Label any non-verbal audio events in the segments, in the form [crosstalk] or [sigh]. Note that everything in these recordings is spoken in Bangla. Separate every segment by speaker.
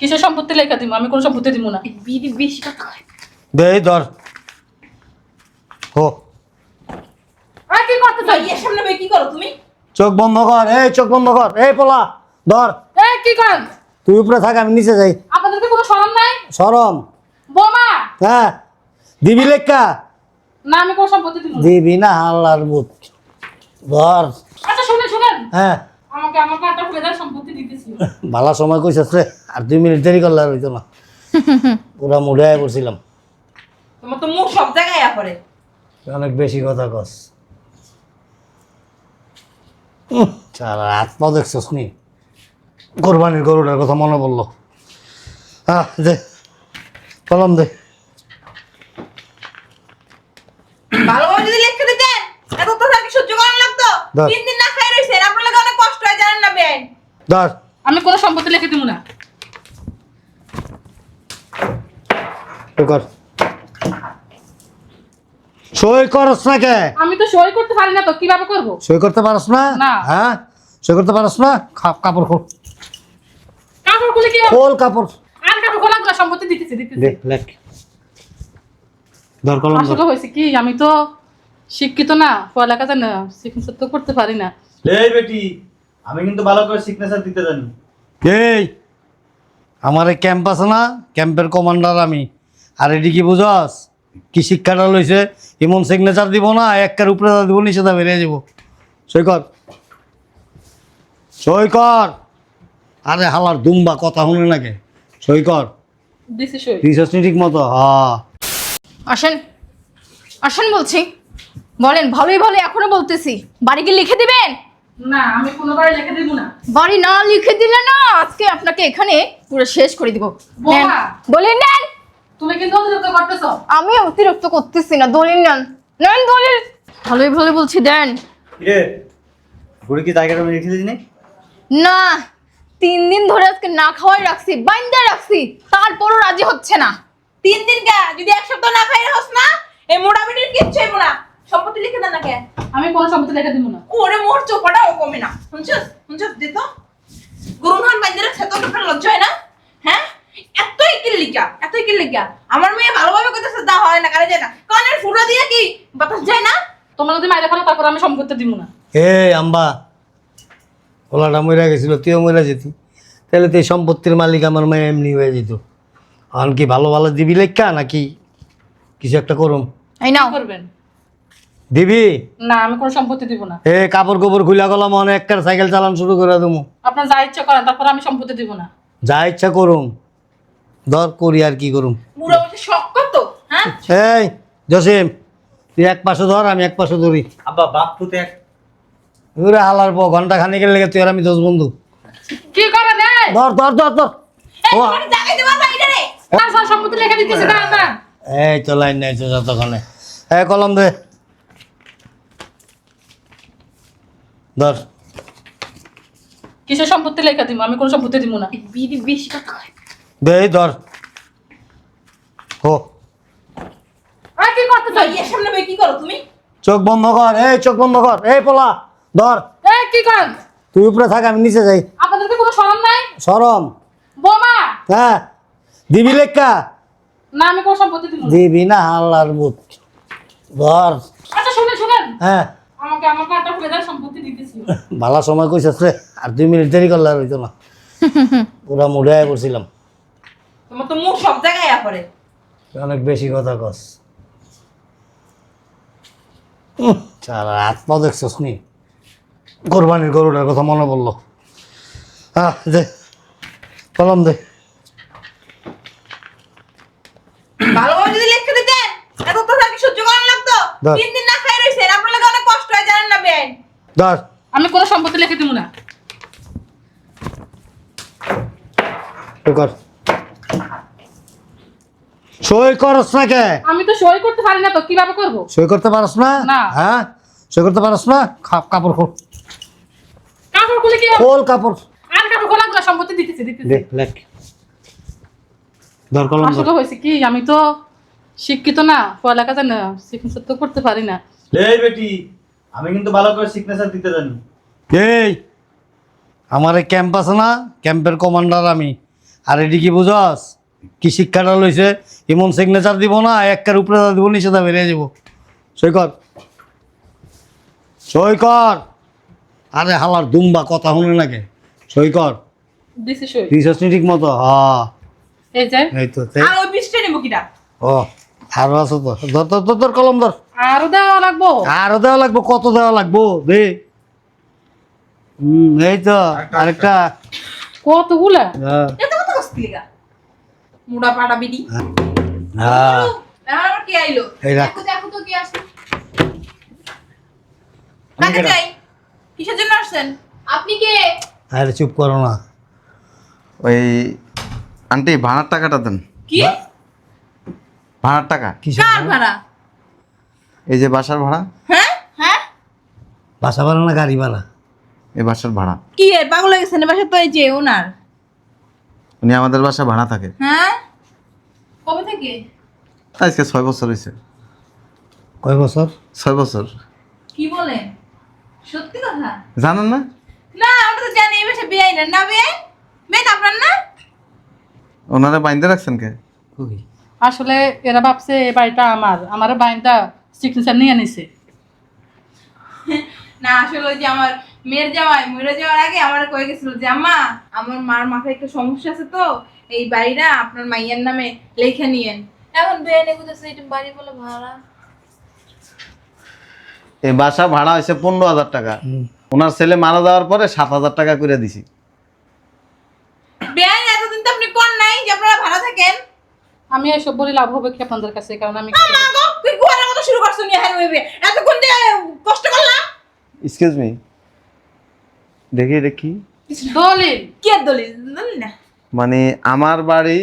Speaker 1: কিসের সম্পত্তি লেখা দিব আমি কোনো সম্পত্তি দিব না।
Speaker 2: বিড়ি বেশি কথা কয়।
Speaker 3: দে ধর। হো।
Speaker 1: আর কি করতে চাই
Speaker 2: ভাইয়ের সামনে ভাই কি করো তুমি?
Speaker 3: চোখ বন্ধ কর এই চোখ বন্ধ কর। এই পোলা ধর।
Speaker 1: এ কি করেন
Speaker 3: তুই উপরে থাক আমি নিচে যাই।
Speaker 1: আপনাদেরকে কোনো শরম নাই?
Speaker 3: শরম।
Speaker 1: বোমা!
Speaker 3: হ্যাঁ। দিবি লেখা?
Speaker 1: না আমি কোনো সম্পত্তি দিব
Speaker 3: দিবি না হাল্লার বুত ধর।
Speaker 1: আচ্ছা শুনে শুনেন।
Speaker 3: হ্যাঁ।
Speaker 1: আমাকে আমার কাটা খুলে দেয় সম্পত্তি দিতেছি
Speaker 3: ভালো সময় কইছিস রে আর দুই মিনিট দেরি করলে আর হইতো না। [laughs] পুরা মুড়ে পড়ছিলাম।
Speaker 2: তোমার তো মুখ সব জায়গায় পড়ে।
Speaker 3: অনেক বেশি কথা কস। সারা হাত পা দেখছস নি? কোরবানির গরুটার কথা মনে পড়ল। হ্যাঁ দে কলম দে।
Speaker 2: ভালোভাবে যদি লিখতে দিতেন এত তো থাকি সহ্য করার লাগতো। তিন দিন না খাই রইছেন আপনার লাগে অনেক কষ্ট হয় জানেন না বেন
Speaker 3: ধর
Speaker 1: আমি কোনো সম্পত্তি লিখে দিব না।
Speaker 3: কর সই করস না কে?
Speaker 1: আমি তো সই করতে পারি না তো কীভাবে করব?
Speaker 3: সই করতে পারস না। হ্যাঁ? সই করতে পারস না? কাপড় খোল।
Speaker 1: কাপড় খুলে কি
Speaker 3: খোল কাপড়।
Speaker 1: আর কাপড় খোলা সম্পত্তি দিতেছি দিতেছি।
Speaker 3: দে লেখ। ধর কলম
Speaker 1: আসলে হয়েছে কি আমি তো শিক্ষিত না পড়ালেখা জানি না শিক্ষিত তো করতে পারি না।
Speaker 4: এই বেটি আমি কিন্তু ভালো করে সিগনেচার দিতে জানি।
Speaker 3: এই আমার এই ক্যাম্প আছে না ক্যাম্পের কমান্ডার আমি। আর এটি কি বুঝস? কি শিক্ষাটা লইছে? এমন সিগনেচার দিব না একের উপরে দিব নিচে তা বেরিয়ে যাব। সই কর। সই কর। আরে হালার দুম্বা কথা শুনে নাকি? সই কর।
Speaker 1: দিছি সই।
Speaker 3: দিছস নি ঠিক মতো হ্যাঁ
Speaker 5: আসেন। আসেন বলছি। বলেন ভালোই ভালো এখনও বলতেছি। বাড়ি কি লিখে দিবেন?
Speaker 1: না আমি কোনোবার লিখে দিব না।
Speaker 5: বাড়ি না লিখে দিলে না আজকে আপনাকে এখানে পুরো শেষ করে দিব। নেন। নেন।
Speaker 1: তুমি কিন্তু অতিরিক্ত করতেছো।
Speaker 5: আমি অতিরিক্ত করতেছি না দলিল নেন। নেন দলিল। ভালোই ভালো বলছি দেন।
Speaker 4: কিরে ঘুরে কি জায়গাটা রেখে দিই
Speaker 5: না তিন দিন ধরে আজকে না খাওয়াই রাখছি বাইন্দা রাখছি তারপরও রাজি হচ্ছে না।
Speaker 2: তিন দিন কা? যদি এক সপ্তাহ না খাই হস না এই বেটির কিচ্ছু হইব না। সম্পত্তি লিখে দেন না কে?
Speaker 1: আমি কোনো সম্পত্তি লিখে দিব না।
Speaker 2: ওরে মোর চোপাটা ও কমে না। শুনছস? শুনছস? দিত খান বাইন্দরে খেত তোর লজ্জা হয় না? হ্যাঁ? এতই কিল লিখা এতই কিল লিখা। আমার মেয়ে ভালোভাবে কইতেছে দা হয় না কারে যায় না। কানের ফুটো দিয়ে কি বাতাস যায় না?
Speaker 1: তোমরা যদি মাইরে ফেলো তারপর আমি সম্পত্তি দিব না।
Speaker 3: এই আম্বা ওলাটা মরে গেছিল তুইও মরে যেতি। তাহলে তো এই সম্পত্তির মালিক আমার মেয়ে এমনি হয়ে যেত। এখন কি ভালো ভালো দিবি লেখা নাকি কিছু একটা করুম?
Speaker 5: এই নাও।
Speaker 1: করবেন?
Speaker 3: দিবি?
Speaker 1: না আমি কোনো সম্পত্তি দিব না।
Speaker 3: এ কাপড় গোবর খুলা গেলাম অনেক একটা সাইকেল চালান শুরু করে দেবো
Speaker 1: আপনার যা ইচ্ছা করেন তারপর আমি সম্পত্তি দিব না।
Speaker 3: যা ইচ্ছা করুম। ধর করি আর কি করুম।
Speaker 2: বুড়ো বসে শখ কত হ্যাঁ?
Speaker 3: এই জসিম তুই এক পাশে ধর আমি এক পাশে ধরি।
Speaker 4: আব্বা বাপ তো এক
Speaker 3: ওরে হালার পর ঘণ্টা খানিকের লেগে তুই আর আমি দোষ বন্ধু।
Speaker 1: কি করেন এই?
Speaker 3: ধর ধর ধর ধর।
Speaker 2: এই
Speaker 3: ও
Speaker 2: মানে জাগাই দেবা সাইডে রে?
Speaker 1: তার সম্পত্তি লিখে দিতেছি না না।
Speaker 3: এই তো লাইন নাই তো যতক্ষণে। এ কলম দে। ধর।
Speaker 1: কিসের সম্পত্তি লেখা দিব আমি কোনো সম্পত্তি দিব না।
Speaker 2: বিড়ি বেশি কথা কয়।
Speaker 3: দে ধর। হো।
Speaker 1: আর কি করতে চাই
Speaker 2: ভাইয়ের সামনে ভাই কি করো তুমি?
Speaker 3: চোখ বন্ধ কর এই চোখ বন্ধ কর। এই পোলা ধর।
Speaker 1: এ কি করেন
Speaker 3: তুই উপরে থাক আমি নিচে যাই।
Speaker 1: আপনাদেরকে কোনো শরম নাই?
Speaker 3: সরম
Speaker 1: বোমা!
Speaker 3: হ্যাঁ। দিবি লেখা?
Speaker 1: না আমি কোনো সম্পত্তি দিব
Speaker 3: দিবি না হাল্লার বুত ধর।
Speaker 1: আচ্ছা শুনে শুনেন।
Speaker 3: হ্যাঁ।
Speaker 1: আমাকে আমার কাটা খুলে দেয় সম্পত্তি দিতেছি
Speaker 3: ভালো সময় কইছিস রে আর দুই মিনিট দেরি করলে আর হইতো না। [laughs] পুরা মুড়ে আয় পড়ছিলাম।
Speaker 2: তোমার তো মুখ সব জায়গায় পড়ে
Speaker 3: অনেক বেশি কথা কস। সারা হাত পা দেখছস নি? কোরবানির গরুটার কথা মনে পড়ল। হ্যাঁ দে কলম দে।
Speaker 2: ভালোভাবে যদি লিখতে দিতেন এত তো থাকি সহ্য করার লাগতো? তিন দিন না খাই রইছেন আপনার লাগে অনেক কষ্ট
Speaker 3: ধর
Speaker 1: আমি কোনো সম্পত্তি লিখে দিব না।
Speaker 3: কর। সই করস না কে?
Speaker 1: আমি তো সই করতে পারি না তো কীভাবে করব?
Speaker 3: সই করতে পারস না। হ্যাঁ? সই করতে পারস না? কাপড় খোল।
Speaker 1: কাপড় খুলে কি
Speaker 3: খোল কাপড়।
Speaker 1: আর কাপড় খোলা খোলা সম্পত্তি দিতেছি দিতেছি।
Speaker 3: দে লেখ। ধর কলম
Speaker 1: আসলে হয়েছে কি আমি তো শিক্ষিত না পড়ালেখা জানি না শিক্ষিত তো করতে পারি না।
Speaker 4: এই বেটি আমি কিন্তু ভালো করে সিগনেচার দিতে জানি।
Speaker 3: এই আমার এই ক্যাম্প আছে না ক্যাম্পের কমান্ডার আমি। আর এটি কি বুঝস? কি শিক্ষাটা লইছে? এমন সিগনেচার দিব না একটার উপরে দিব নিষেধা বেরিয়ে যাব। সই কর। সই কর। আরে হালার দুম্বা কথা শুনে নাকি সই কর। দিছস নি ঠিক মতো? হ্যাঁ
Speaker 1: এই যে
Speaker 3: এই তো
Speaker 2: আর ওই বৃষ্টি নিব কিটা
Speaker 3: ও আরও আছে তো। ধর ধর ধর, ধর কলম ধর।
Speaker 1: আরও দেওয়া লাগবো?
Speaker 3: আরও দেওয়া লাগবো কত দেওয়া লাগবো? দে। হুম এই তো আরেকটা।
Speaker 1: কতগুলা?
Speaker 3: হ্যাঁ।
Speaker 2: এত লিগা মুড়া পাটা বিডি?
Speaker 3: হ্যাঁ।
Speaker 2: আবার কে আইলো?
Speaker 3: এই
Speaker 5: দেখো দেখো তো কি আসে।
Speaker 2: কাকে যাই কিসের জন্য আসছেন?
Speaker 5: আপনি কে?
Speaker 3: আরে চুপ করো না।
Speaker 6: ওই আন্টি ভাড়ার টাকাটা দেন।
Speaker 2: কি?
Speaker 6: ভাড়ার টাকা।
Speaker 3: কিসের
Speaker 2: ভাড়া?
Speaker 6: এই যে বাসার ভাড়া?
Speaker 2: হ্যাঁ?
Speaker 5: হ্যাঁ?
Speaker 3: বাসা ভাড়া না গাড়ি ভাড়া?
Speaker 6: এই বাসার ভাড়া।
Speaker 2: কি এর? পাগল হয়ে গেছেন? বাসা তো এই যে ওনার।
Speaker 6: উনি আমাদের বাসা ভাড়া থাকে।
Speaker 2: হ্যাঁ? কবে থেকে?
Speaker 6: আজকে ছয় বছর হয়েছে
Speaker 3: কয় বছর?
Speaker 6: ছয় বছর।
Speaker 2: কি বলেন সত্যি কথা?
Speaker 6: জানেন না?
Speaker 2: না আমরা তো জানি এই বাসা বিয়ে না। না বিয়ে মেয়ে আপনার না?
Speaker 6: ওনারা বাইন্দে রাখছেন কে?
Speaker 1: আসলে এরা ভাবছে এই বাড়িটা আমার। আমার বাইনটা সিগনেচার নিয়ে নিছে।
Speaker 2: না আসলে ওই যে আমার মেয়ের জামাই মরে যাওয়ার আগে আমার কয়ে গেছিল যে আম্মা আমার মার মাথায় একটু সমস্যা আছে তো এই বাড়িটা আপনার মাইয়ের নামে লেখে নিয়েন। এখন বিয়ে নেই কোথায় এটা বাড়ি বলে ভাড়া।
Speaker 6: এই বাসা ভাড়া হয়েছে পনেরো হাজার টাকা। ওনার ছেলে মারা যাওয়ার পরে সাত হাজার টাকা করে দিছি।
Speaker 2: বিয়ে এতদিন তো আপনি কোন নাই যে আপনারা ভাড়া থাকেন।
Speaker 1: আমি এসব বলি লাভ হবে কি আপনাদের কাছে? কারণ আমি
Speaker 2: তুই শুরু করছ হ্যাঁ এতক্ষণ যে কষ্ট করলাম?
Speaker 6: এক্সকিউজ মি দেখি এটা কি?
Speaker 1: দলিল।
Speaker 2: কি আর দলিল? দলিল না।
Speaker 6: মানে আমার বাড়ি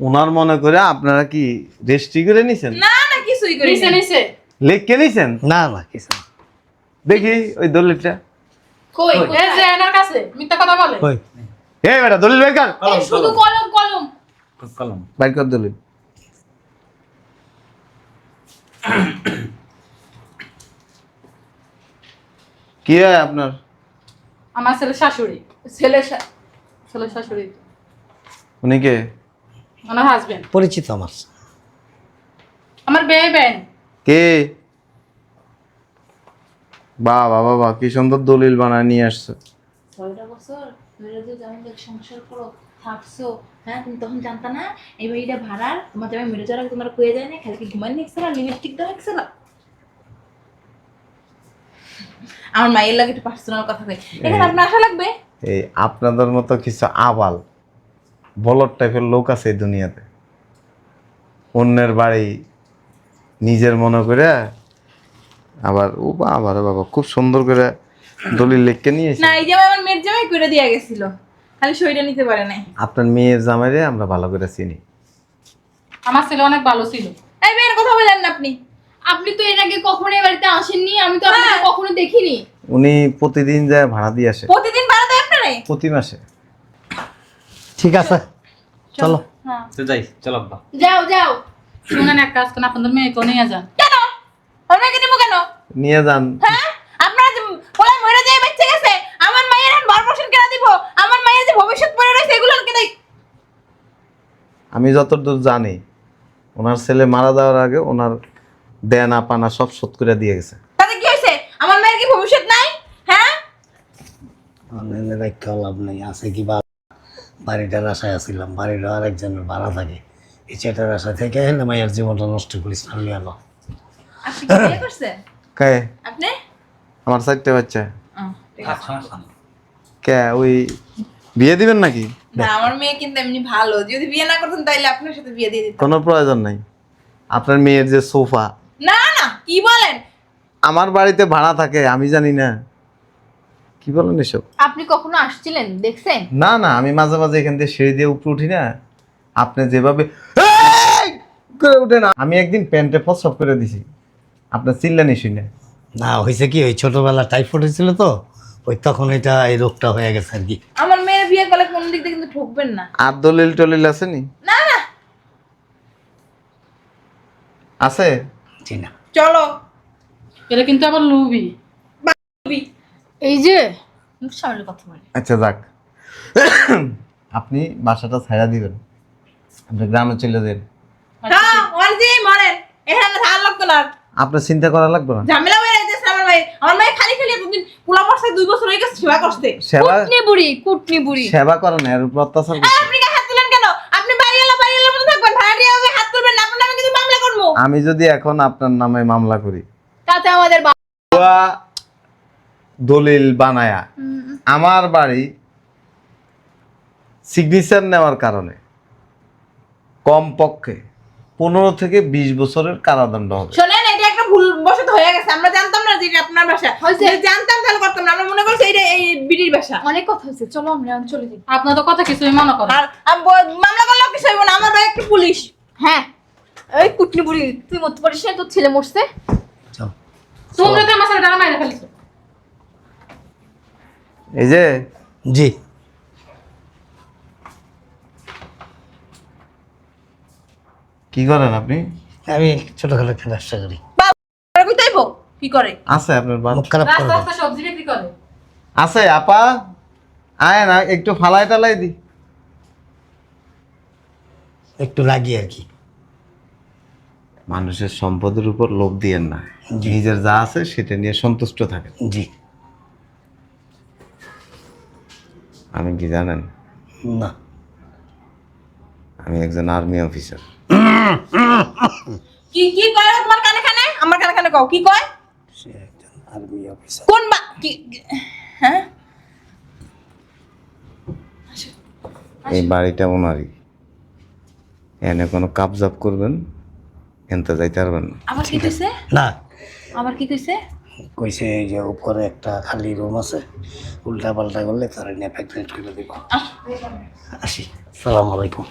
Speaker 6: ওনার মনে করে আপনারা কি রেজিস্ট্রি করে নিছেন?
Speaker 2: না না কিছুই করি
Speaker 1: নিচে নিচে
Speaker 6: লেখকে নিছেন?
Speaker 3: না না কিছু
Speaker 6: দেখি ওই দলিলটা।
Speaker 5: কই
Speaker 1: এই যে এনার কাছে মিথ্যা কথা বলে।
Speaker 3: কই?
Speaker 6: এই বেটা দলিল বের কর
Speaker 5: শুধু কলম কলম।
Speaker 4: কলম।
Speaker 6: বাইর কর দলিল। [coughs] কি হয় আপনার?
Speaker 1: আমার ছেলে শাশুড়ি।
Speaker 2: ছেলে
Speaker 1: ছেলে শাশুড়ি
Speaker 6: উনি কে?
Speaker 1: আমার হাজবেন্ড
Speaker 3: পরিচিত আমার।
Speaker 1: আমার বেয়ে বেন।
Speaker 6: কে? বাহ বাবা বাহ কি সুন্দর দলিল বানায় নিয়ে আসছে।
Speaker 7: ছয়টা বছর ধরে যে আমাদের সংসার করো থাকছো হ্যাঁ তুমি তখন জানতা না এই বাড়িটা ভাড়ার তোমার জামাই মেরে যাওয়ার তোমার কয়ে যায় না খালি কি ঘুমান নিচ্ছিল লিপস্টিক দেওয়া হয়েছিল
Speaker 2: আমার মায়ের লাগে একটু পার্সোনাল কথা কই। এখানে আপনার আশা লাগবে?
Speaker 6: এই আপনাদের মতো কিছু আবাল বলদ টাইপের লোক আছে এই দুনিয়াতে। অন্যের বাড়ি নিজের মনে করে আবার ও বাবা রে বাবা খুব সুন্দর করে দলিল লিখকে নিয়েছে
Speaker 2: না এই জামাই আমার মেয়ের জামাই করে দিয়া গেছিল। খালি সইটা নিতে পারে নাই।
Speaker 6: আপনার মেয়ের জামাইরে আমরা ভালো করে চিনি।
Speaker 1: আমার ছেলে অনেক ভালো ছিল।
Speaker 2: এই মেয়ের কথা বলেন না আপনি।
Speaker 5: আপনি তো এর আগে কখনো এই বাড়িতে আসেননি আমি তো আপনাকে
Speaker 2: হ্যাঁ।
Speaker 5: কখনো দেখিনি।
Speaker 6: উনি প্রতিদিন যায় ভাড়া দিয়ে আসে।
Speaker 2: প্রতিদিন ভাড়া দেয় আপনারে?
Speaker 6: প্রতি মাসে।
Speaker 3: ঠিক আছে চলো।
Speaker 2: হ্যাঁ।
Speaker 4: তো যাই চল আব্বা।
Speaker 5: যাও যাও।
Speaker 1: শুনেন এক কাজ করেন আপনাদের মেয়েকেও নিয়ে যান।
Speaker 2: কেন? আপনাকে দিব কেন?
Speaker 6: নিয়ে যান।
Speaker 2: হ্যাঁ আপনারা যে বলে মরে যায় বাচ্চা গেছে আমার মায়ের এখন ভরণ কেনা দিব আমার মায়ের যে ভবিষ্যৎ পড়ে রয়েছে এগুলো কেন
Speaker 6: আমি যতদূর জানি ওনার ছেলে মারা যাওয়ার আগে ওনার দেনা পানা সব শোধ করে দিয়ে গেছে।
Speaker 2: তাতে কি হয়েছে? আমার মায়ের কি ভবিষ্যৎ নাই? হ্যাঁ?
Speaker 3: অনলাইনে রাখা লাভ নেই আছে কি বা বাড়িটার আশায় আসছিলাম বাড়িটা আর একজনের ভাড়া থাকে। এই চেটার আশা থেকে না মায়ের জীবনটা নষ্ট করিস না লিয়ে আলো
Speaker 2: আপনি কি বিয়ে করছেন?
Speaker 6: কে?
Speaker 2: আপনি?
Speaker 6: আমার চারটে বাচ্চা।
Speaker 4: সমস্যা নেই
Speaker 6: কে? ওই বিয়ে দিবেন নাকি?
Speaker 2: না আমার মেয়ে কিন্তু এমনি ভালো। যদি বিয়ে না করতেন তাইলে আপনার সাথে বিয়ে দিয়ে দিতাম।
Speaker 6: কোনো প্রয়োজন নাই। আপনার মেয়ের যে সোফা।
Speaker 2: না না কি বলেন?
Speaker 6: আমার বাড়িতে ভাড়া থাকে আমি জানি না। কি বলেন এসব?
Speaker 5: আপনি কখনো আসছিলেন? দেখছেন?
Speaker 6: না না আমি মাঝে মাঝে এখান থেকে সিঁড়ি দিয়ে উপরে উঠি না। আপনি যেভাবে এই! করে উঠে না আমি একদিন প্যান্টে প্রস্রাব করে দিছি। আপনার চিল্লানি শুনে
Speaker 3: না। হয়েছে কি? ওই ছোটবেলা টাইফয়েড হয়েছিল তো? ওই তখন এটা এই রোগটা হয়ে গেছে আর কি।
Speaker 2: আমার বিয়ে করলে কোন দিক দিয়ে কিন্তু ঠকবেন না।
Speaker 6: আর দলিল টলিল আসেনি?
Speaker 2: না না।
Speaker 6: আছে?
Speaker 3: জি না।
Speaker 2: চলো।
Speaker 1: এটা কিন্তু আবার লুবি।
Speaker 5: এই যে। মুখ সামনে কথা বলে।
Speaker 6: আচ্ছা যাক। আপনি বাসাটা ছাড়া দিবেন। আপনি গ্রামে চলে যান।
Speaker 2: হ্যাঁ মরেন। এখানে থাকার লাগতো না।
Speaker 6: আপনার চিন্তা করা লাগবে না?
Speaker 2: ঝামেলা আমার ভাই খালি খালি এতদিন পোলা বর্ষায় দুই বছর হয়ে গেছে সেবা করতে
Speaker 5: কুটনি বুড়ি কুটনি বুড়ি।
Speaker 6: সেবা করে না এর উপর অত্যাচার
Speaker 2: আর
Speaker 6: করছে।
Speaker 2: আপনি গায়ে হাত তুলেন কেন? আপনি বাড়ি এলো বাড়ি এলো মতো থাকবেন ভাড়াটিয়া হবে হাত তুলবেন না আপনার নামে কিন্তু মামলা করব।
Speaker 6: আমি যদি এখন আপনার নামে মামলা করি।
Speaker 5: তাতে আমাদের
Speaker 6: দলিল বানায়া। আমার বাড়ি সিগনেচার নেওয়ার কারণে কমপক্ষে পনেরো থেকে বিশ বছরের কারাদণ্ড হবে।
Speaker 2: শোনেন এটা একটা ভুল বসত হয়ে গেছে। আমরা জানতাম আপনার বাসা। জানতাম তাহলে করতাম না আমরা মনে করছি এটা এই বিড়ির বাসা।
Speaker 5: অনেক কথা হয়েছে চলো আমরা এখন চলে যাই।
Speaker 1: আপনার তো কথা কিছুই মনে
Speaker 2: আমি মামলা করলেও কিছু হইব না আমার ভাই একটু পুলিশ।
Speaker 5: হ্যাঁ। এই কুটনি বুড়ি তুই মরতে পারিস না তোর ছেলে মরছে।
Speaker 3: চল।
Speaker 1: তোমরা তো আমার ছেলেটা মাইরে ফেলছো।
Speaker 6: এই যে।
Speaker 3: জি।
Speaker 6: কি করেন আপনি?
Speaker 3: আমি ছোটোখাটো একটা ব্যবসা করি।
Speaker 2: কি করে?
Speaker 6: আছে আপনার
Speaker 3: মুখ খারাপ করে
Speaker 1: রাস্তা রাস্তা সবজি বিক্রি করে।
Speaker 6: আছে আপা। আয় না একটু ফালাই টালাই দি।
Speaker 3: একটু লাগি আর কি।
Speaker 6: মানুষের সম্পদের উপর লোভ দিয়েন না। নিজের যা আছে সেটা নিয়ে সন্তুষ্ট থাকেন।
Speaker 3: জি।
Speaker 6: আমি কি জানেন?
Speaker 3: না।
Speaker 6: আমি একজন আর্মি অফিসার।
Speaker 2: কি কি কয় তোমার কানে কানে? আমার কানে কানে কও কি কয়?
Speaker 3: আর্মি অফিসার
Speaker 2: কোন বা কি হ্যাঁ?
Speaker 6: এই বাড়িটা ওনারই। এনে কোনো কাবজাব করবেন এনতে যাইতে পারবেন না।
Speaker 7: আবার কি কইছে?
Speaker 3: না।
Speaker 7: আবার কি কইছে?
Speaker 3: কইছে এই যে উপরে একটা খালি রুম আছে উল্টা পাল্টা করলে তারা নিয়ে প্যাকেট করে দিব। আসি। সালাম আলাইকুম।